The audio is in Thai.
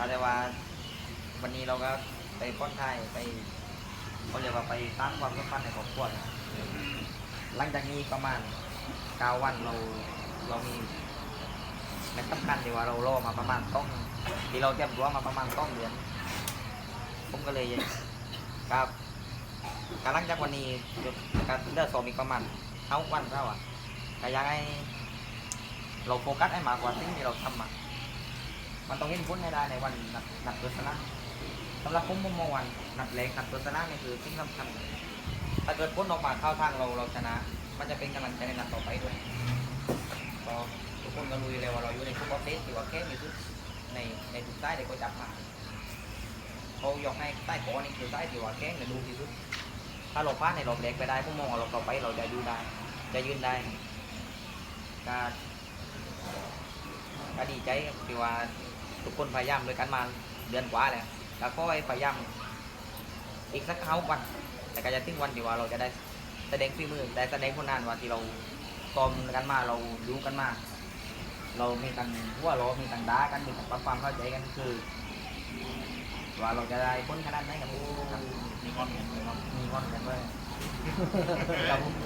ถ้าแต่ว่าวันนี้เราก็ไปป้อนไทยไปเขาเรียกว่าไปสร้างความสัมพันธ์ในครอบครัวนะหลังจากนี้ประมาณเก้าวันเราเรามีแมตช์สำคัญที่ว่าเรารอมาประมาณต้องที่เราเตรียมตัวมาประมาณต้องเดือนผมก็เลยครับการลังจากวันนี้การเลือกสอบอีกประมาณเท่าวันเท่าอะแต่ยากให้เราโฟกัสให้มากกว่าสิ่งที่เราทำมา มันต้องเห็นผลให้ได้ในวันนัดนัดตัวชนะสำหรับผมผมมองวันนัดเล็กนัดตัวชนะนี่คือสิ่งสำคัญถ้าเกิดผลออกมาเข้าทางเราเราชนะ มันจะเป็นกำลังใจในนัดต่อไปด้วยก็ทุกคนก็รู้อยู่แล้วว่าเราอยู่ในฟุตบอลเทสที่ว่าแค่มีทุกในในทุกใต้เด็กก็จับมาเขายกให้ใต้ขอนี่คือใต้ที่ว่าแค่ในดูที่สุด ถ้าเราพลาดในรอบแรกไปได้ผมมองว่าเราต่อไปเราจะยู่ได้ จะยืนได้ก็ก็ดีใจที่ว่า ทุกคนพยายามด้วยกันมาเดือนกว่าแล้วแล้วก็พยายามอีกสักเท้าวัน แต่ก็จะถึงวันที่ว่าเราจะได้แสดงฝีมือได้แสดงผลงานว่าที่เราซ้อมกันมาเรารู้กันมา เรามีตังหัวเรามีตังด้ากันมีตังปรับความเข้าใจกันคือ ว่าเราจะได้พ้นขนาดไหนกับครับมีความเห็นมีความมีความกันด้วยครับผม